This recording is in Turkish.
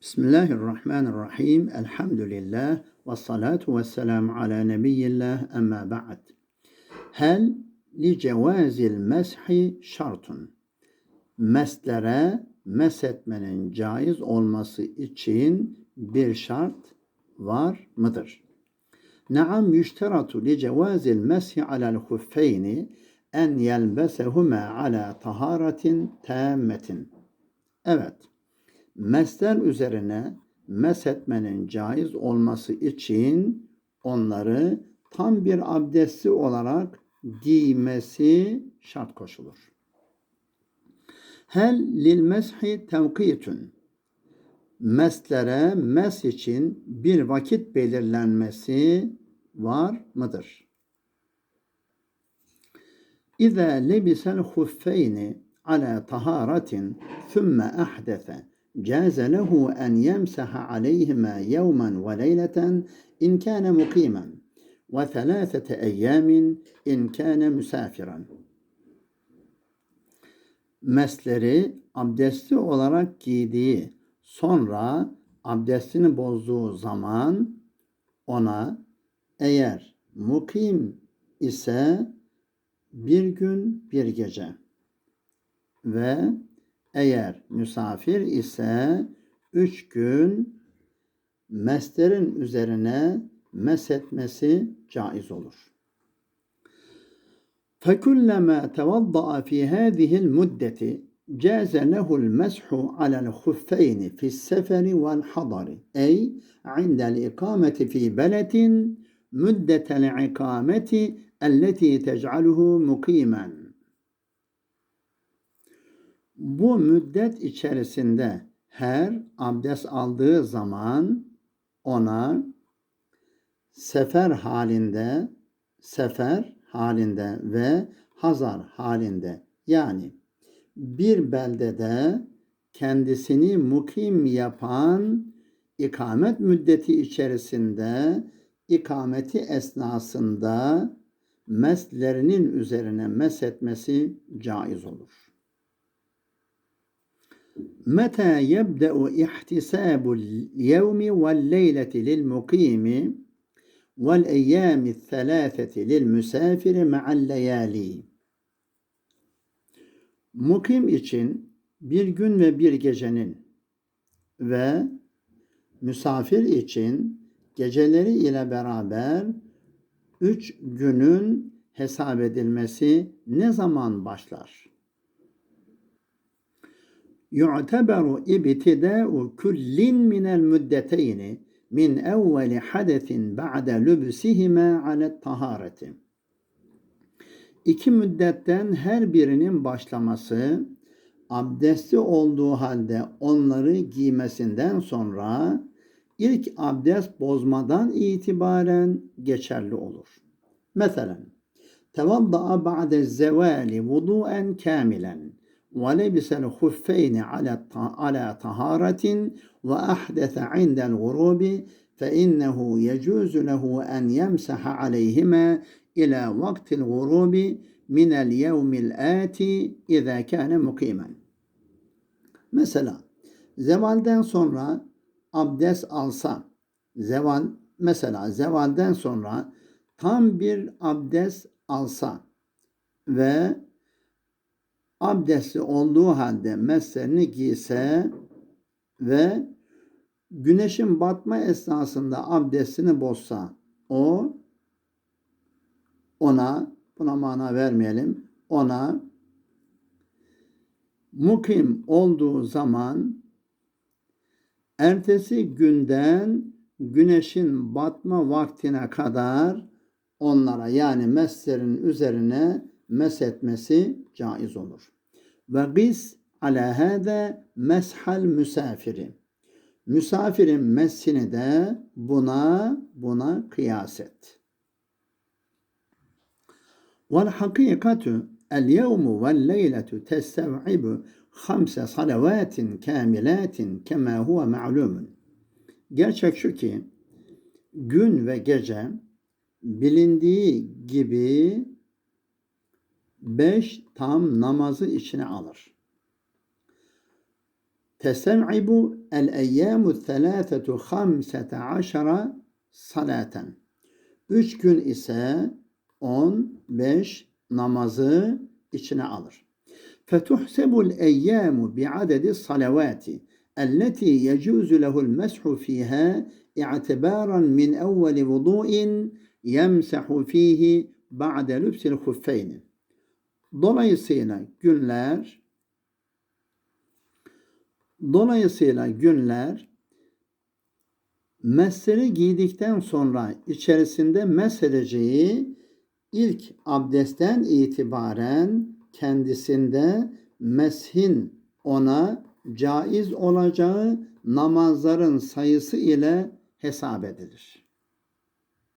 Bismillahirrahmanirrahim. Elhamdülillah. Ve salatu ve selamu ala nebiyyillah. Amma ba'd. Hel li cevazil meshi şartun. Meslere meshetmenin caiz olması için bir şart var mıdır? Naam yüşteratu li cevazil meshi alel huffeyni en yelbesehuma ala taharetin tammetin. Evet mesler üzerine meshetmenin caiz olması için onları tam bir abdesti olarak giymesi şart koşulur. Hel lil meshi tevkitun. Meslere mes için bir vakit belirlenmesi var mıdır? İza lebisel huffeyni ala taharatin thumma ahdefe جاز له أن يمسح عليهما يوما وليلة إن كان مقيما وثلاثة أيام إن كان مسافرا mesleri abdestli olarak giydiği sonra abdestini bozduğu zaman ona eğer mukim ise bir gün bir gece ve eğer misafir ise üç gün meslerin üzerine meshetmesi caiz olur. فكلما توضأ في هذه المدة جاز له المسح على الخفين في السفر والحضر أي عند الإقامة في بلد مدة الإقامة التي تجعله مقيما bu müddet içerisinde her abdest aldığı zaman ona sefer halinde, sefer halinde ve hazar halinde yani bir beldede kendisini mukim yapan ikamet müddeti içerisinde ikameti esnasında meslerinin üzerine mesetmesi caiz olur. متى يبدأ احتساب اليوم والليلة للمقيم والأيام الثلاثة للمسافر مع الليالي Mukim için bir gün ve bir gecenin ve misafir için geceleri ile beraber üç günün hesap edilmesi ne zaman başlar? yu'teberu ibtida'u kullin minel müddeteyni min evveli hadesin ba'de lübsihime alet tahareti. İki müddetten her birinin başlaması abdesti olduğu halde onları giymesinden sonra ilk abdest bozmadan itibaren geçerli olur. Mesela tevadda'a ba'de zevali vudu'en kamilen ولبس الخفين على على طهارة وأحدث عند الغروب فإنه يجوز له أن يمسح عليهما إلى وقت الغروب من اليوم الآتي إذا كان مقيما. Mesela zevalden sonra abdest alsa, zeval mesela zevalden sonra tam bir abdest alsa ve abdestli olduğu halde meslerini giyse ve güneşin batma esnasında abdestini bozsa o ona buna mana vermeyelim ona mukim olduğu zaman ertesi günden güneşin batma vaktine kadar onlara yani meslerin üzerine meshetmesi caiz olur. Ve gis ala hâze meshal misafiri. Misafirin messini de buna buna kıyas et. Vel hakikatu el yevmu vel leyletu testev'ibu hamse salavatin kamilatin kema huve ma'lumun. Gerçek şu ki gün ve gece bilindiği gibi beş tam namazı içine alır. Tesem'ibu el eyyamu thelâfetu hamsete aşara salaten. Üç gün ise on beş namazı içine alır. Fetuhsebul eyyamu bi'adedi salavati elleti yecuzu lehul meshu fiha i'tibaran min evveli vudu'in yemsehu fihi ba'de lübsil huffeyni. Dolayısıyla günler Dolayısıyla günler mesleri giydikten sonra içerisinde mesedeceği ilk abdestten itibaren kendisinde meshin ona caiz olacağı namazların sayısı ile hesap edilir.